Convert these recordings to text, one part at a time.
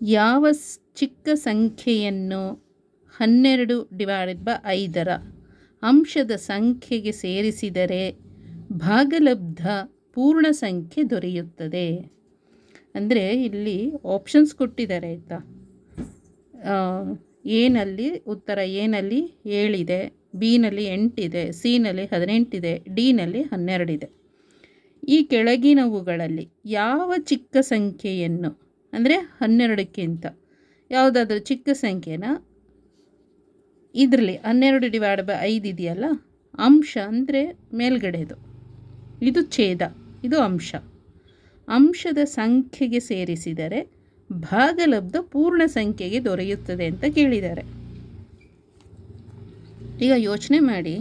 ಯಾವ ಚಿಕ್ಕ ಸಂಖ್ಯೆಯನ್ನು ಹನ್ನೆರಡು ಡಿವೈಡೆಡ್ ಬೈ ಐದರ ಅಂಶದ ಸಂಖ್ಯೆಗೆ ಸೇರಿಸಿದರೆ ಭಾಗಲಬ್ಧ ಪೂರ್ಣ ಸಂಖ್ಯೆ ದೊರೆಯುತ್ತದೆ. ಅಂದರೆ ಇಲ್ಲಿ ಆಪ್ಷನ್ಸ್ ಕೊಟ್ಟಿದ್ದಾರೆ ಆಯಿತಾ? ಎನಲ್ಲಿ ಉತ್ತರ ಎನಲ್ಲಿ ಏಳಿದೆ, ಬಿನಲ್ಲಿ ಎಂಟಿದೆ, ಸಿನಲ್ಲಿ ಹದಿನೆಂಟಿದೆ, ಡಿನಲ್ಲಿ ಹನ್ನೆರಡಿದೆ. ಈ ಕೆಳಗಿನವುಗಳಲ್ಲಿ ಯಾವ ಚಿಕ್ಕ ಸಂಖ್ಯೆಯನ್ನು ಅಂದರೆ ಹನ್ನೆರಡಕ್ಕಿಂತ ಯಾವುದಾದ್ರೂ ಚಿಕ್ಕ ಸಂಖ್ಯೆನ ಇದರಲ್ಲಿ ಹನ್ನೆರಡು ಡಿವೈಡ್ ಬೈ ಐದು ಇದೆಯಲ್ಲ, ಅಂಶ ಅಂದರೆ ಮೇಲ್ಗಡೆದು. ಇದು ಛೇದ, ಇದು ಅಂಶ. ಅಂಶದ ಸಂಖ್ಯೆಗೆ ಸೇರಿಸಿದರೆ ಭಾಗಲಬ್ಧ ಪೂರ್ಣ ಸಂಖ್ಯೆಗೆ ದೊರೆಯುತ್ತದೆ ಅಂತ ಕೇಳಿದ್ದಾರೆ. ಈಗ ಯೋಚನೆ ಮಾಡಿ,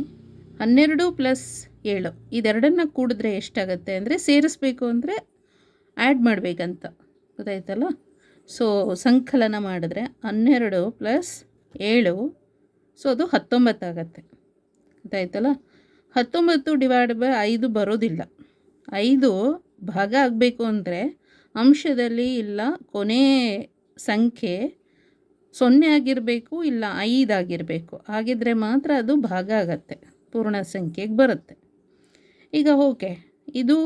ಹನ್ನೆರಡು ಪ್ಲಸ್ ಏಳು ಇದೆರಡನ್ನು ಕೂಡಿದ್ರೆ ಎಷ್ಟಾಗುತ್ತೆ ಅಂದರೆ ಸೇರಿಸ್ಬೇಕು ಅಂದರೆ ಆ್ಯಡ್ ಮಾಡಬೇಕಂತ. ಗೊತ್ತಾಯ್ತಲ್ಲ? ಸೊ ಸಂಕಲನ ಮಾಡಿದ್ರೆ ಹನ್ನೆರಡು ಪ್ಲಸ್ ಏಳು ಸೊ ಅದು ಹತ್ತೊಂಬತ್ತಾಗತ್ತೆ ಗೊತ್ತಾಯ್ತಲ್ಲ? ಹತ್ತೊಂಬತ್ತು ಡಿವೈಡ್ ಬೈ ಐದು ಬರೋದಿಲ್ಲ. ಐದು ಭಾಗ ಆಗಬೇಕು ಅಂದರೆ ಅಂಶದಲ್ಲಿ ಇಲ್ಲ, ಕೊನೆ ಸಂಖ್ಯೆ ಸೊನ್ನೆ ಆಗಿರಬೇಕು, ಇಲ್ಲ ಐದಾಗಿರಬೇಕು ಹಾಗಿದ್ರೆ ಮಾತ್ರ ಅದು ಭಾಗ ಆಗತ್ತೆ. ಪೂರ್ಣ ಸಂಖ್ಯೆಗೆ ಬರುತ್ತೆ. ಈಗ ಓಕೆ, ಇದು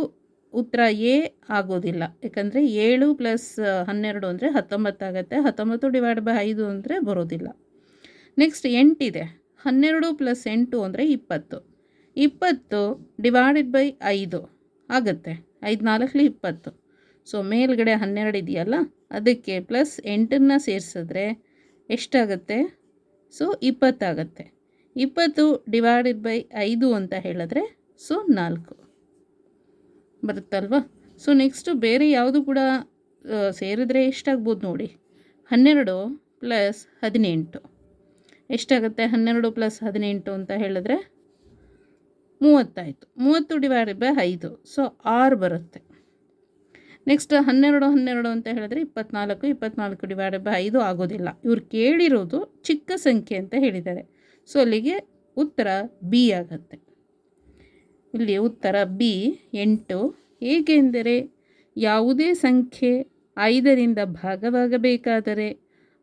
ಉತ್ತರ ಎ ಆಗೋದಿಲ್ಲ. ಯಾಕಂದರೆ ಏಳು ಪ್ಲಸ್ ಹನ್ನೆರಡು ಅಂದರೆ ಹತ್ತೊಂಬತ್ತಾಗತ್ತೆ ಹತ್ತೊಂಬತ್ತು ಡಿವೈಡ್ ಬೈ ಐದು ಅಂದರೆ ಬರೋದಿಲ್ಲ. ನೆಕ್ಸ್ಟ್ ಎಂಟಿದೆ. ಹನ್ನೆರಡು ಪ್ಲಸ್ ಎಂಟು ಅಂದರೆ ಇಪ್ಪತ್ತು. ಇಪ್ಪತ್ತು ಡಿವೈಡೆಡ್ ಬೈ ಐದು ಆಗುತ್ತೆ. ಐದು ನಾಲ್ಕಲಿ ಇಪ್ಪತ್ತು. ಸೊ, ಮೇಲ್ಗಡೆ ಹನ್ನೆರಡು ಇದೆಯಲ್ಲ, ಅದಕ್ಕೆ ಪ್ಲಸ್ ಎಂಟನ್ನು ಸೇರಿಸಿದ್ರೆ ಎಷ್ಟಾಗುತ್ತೆ? ಸೊ ಇಪ್ಪತ್ತಾಗತ್ತೆ ಇಪ್ಪತ್ತು ಡಿವೈಡೆಡ್ ಬೈ ಐದು ಅಂತ ಹೇಳಿದ್ರೆ, ಸೊ ನಾಲ್ಕು. ಬರುತ್ತಲ್ವಾ? ಸೊ ನೆಕ್ಸ್ಟು ಬೇರೆ ಯಾವುದು ಕೂಡ ಸೇರಿದರೆ ಎಷ್ಟಾಗ್ಬೋದು ನೋಡಿ. ಹನ್ನೆರಡು ಪ್ಲಸ್ ಹದಿನೆಂಟು. ಎಷ್ಟಾಗುತ್ತೆ? ಹನ್ನೆರಡು ಪ್ಲಸ್ ಹದಿನೆಂಟು ಅಂತ ಹೇಳಿದ್ರೆ ಮೂವತ್ತಾಯಿತು. ಮೂವತ್ತು ಡಿವೈಡೆಡ್ ಬೈ ಐದು. ಸೊ ಆರು ಬರುತ್ತೆ. ನೆಕ್ಸ್ಟ್ ಹನ್ನೆರಡು ಹನ್ನೆರಡು ಅಂತ ಹೇಳಿದ್ರೆ ಇಪ್ಪತ್ನಾಲ್ಕು ಇಪ್ಪತ್ನಾಲ್ಕು ಡಿವೈಡೆಡ್ ಬೈ ಐದು ಆಗೋದಿಲ್ಲ. ಇವ್ರು ಕೇಳಿರೋದು ಚಿಕ್ಕ ಸಂಖ್ಯೆ ಅಂತ ಹೇಳಿದ್ದಾರೆ. ಸೊ ಅಲ್ಲಿಗೆ ಉತ್ತರ ಬಿ ಆಗತ್ತೆ. ಇಲ್ಲಿ ಉತ್ತರ ಬಿ, ಎಂಟು. ಏಕೆಂದರೆ ಯಾವುದೇ ಸಂಖ್ಯೆ ಐದರಿಂದ ಭಾಗವಾಗಬೇಕಾದರೆ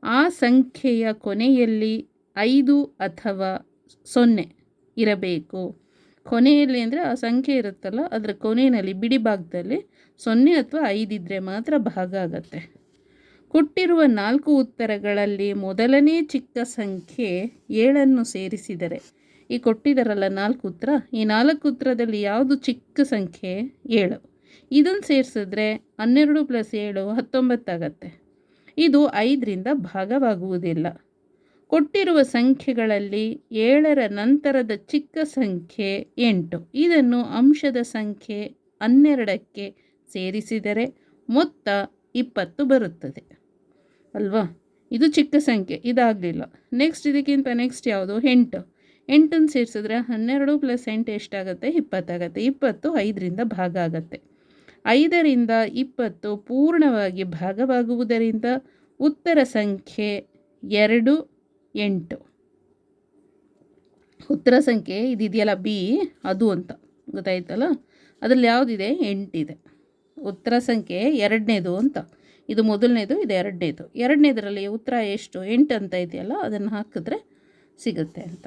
ಆ ಸಂಖ್ಯೆಯ ಕೊನೆಯಲ್ಲಿ ಐದು ಅಥವಾ ಸೊನ್ನೆ ಇರಬೇಕು. ಕೊನೆಯಲ್ಲಿ ಅಂದರೆ ಆ ಸಂಖ್ಯೆ ಇರುತ್ತಲ್ಲ, ಅದರ ಕೊನೆಯಲ್ಲಿ ಬಿಡಿ ಭಾಗದಲ್ಲಿ ಸೊನ್ನೆ ಅಥವಾ ಐದಿದ್ದರೆ ಮಾತ್ರ ಭಾಗ ಆಗತ್ತೆ. ಕೊಟ್ಟಿರುವ ನಾಲ್ಕು ಉತ್ತರಗಳಲ್ಲಿ ಮೊದಲನೇ ಚಿಕ್ಕ ಸಂಖ್ಯೆ ಏಳನ್ನು ಸೇರಿಸಿದರೆ ಈ ಕೊಟ್ಟಿದ್ದಾರಲ್ಲ ನಾಲ್ಕು ಉತ್ತರ ಈ ನಾಲ್ಕು ಉತ್ತರದಲ್ಲಿ ಯಾವುದು ಚಿಕ್ಕ ಸಂಖ್ಯೆ ಏಳು? ಇದನ್ನು ಸೇರಿಸಿದ್ರೆ ಹನ್ನೆರಡು ಪ್ಲಸ್ ಏಳು ಹತ್ತೊಂಬತ್ತಾಗತ್ತೆ. ಇದು ಐದರಿಂದ ಭಾಗವಾಗುವುದಿಲ್ಲ. ಕೊಟ್ಟಿರುವ ಸಂಖ್ಯೆಗಳಲ್ಲಿ ಏಳರ ನಂತರದ ಚಿಕ್ಕ ಸಂಖ್ಯೆ ಎಂಟು. ಇದನ್ನು ಅಂಶದ ಸಂಖ್ಯೆ ಹನ್ನೆರಡಕ್ಕೆ ಸೇರಿಸಿದರೆ ಮೊತ್ತ ಇಪ್ಪತ್ತು ಬರುತ್ತದೆ. ಅಲ್ವಾ? ಇದು ಚಿಕ್ಕ ಸಂಖ್ಯೆ, ಇದಾಗಲಿಲ್ಲ. ನೆಕ್ಸ್ಟ್ ಇದಕ್ಕಿಂತ ನೆಕ್ಸ್ಟ್ ಯಾವುದು? ಎಂಟು. ಎಂಟನ್ನು ಸೇರಿಸಿದ್ರೆ ಹನ್ನೆರಡು ಪ್ಲಸ್ ಎಂಟು ಎಷ್ಟಾಗುತ್ತೆ? ಇಪ್ಪತ್ತಾಗತ್ತೆ. ಇಪ್ಪತ್ತು ಐದರಿಂದ ಭಾಗ ಆಗತ್ತೆ. ಐದರಿಂದ ಇಪ್ಪತ್ತು ಪೂರ್ಣವಾಗಿ ಭಾಗವಾಗುವುದರಿಂದ ಉತ್ತರ ಸಂಖ್ಯೆ ಎರಡು, ಎಂಟು. ಉತ್ತರ ಸಂಖ್ಯೆ ಇದಿದೆಯಲ್ಲ ಬಿ, ಅದು ಅಂತ. ಗೊತ್ತಾಯ್ತಲ್ಲ? ಅದರಲ್ಲಿ ಯಾವುದಿದೆ? ಎಂಟಿದೆ. ಉತ್ತರ ಸಂಖ್ಯೆ ಎರಡನೇದು ಅಂತ. ಇದು ಮೊದಲನೇದು, ಇದು ಎರಡನೇದು. ಎರಡನೇದರಲ್ಲಿ ಉತ್ತರ ಎಷ್ಟು? ಎಂಟು ಅಂತ ಇದೆಯಲ್ಲ, ಅದನ್ನು ಹಾಕಿದ್ರೆ ಸಿಗುತ್ತೆ ಅಂತ.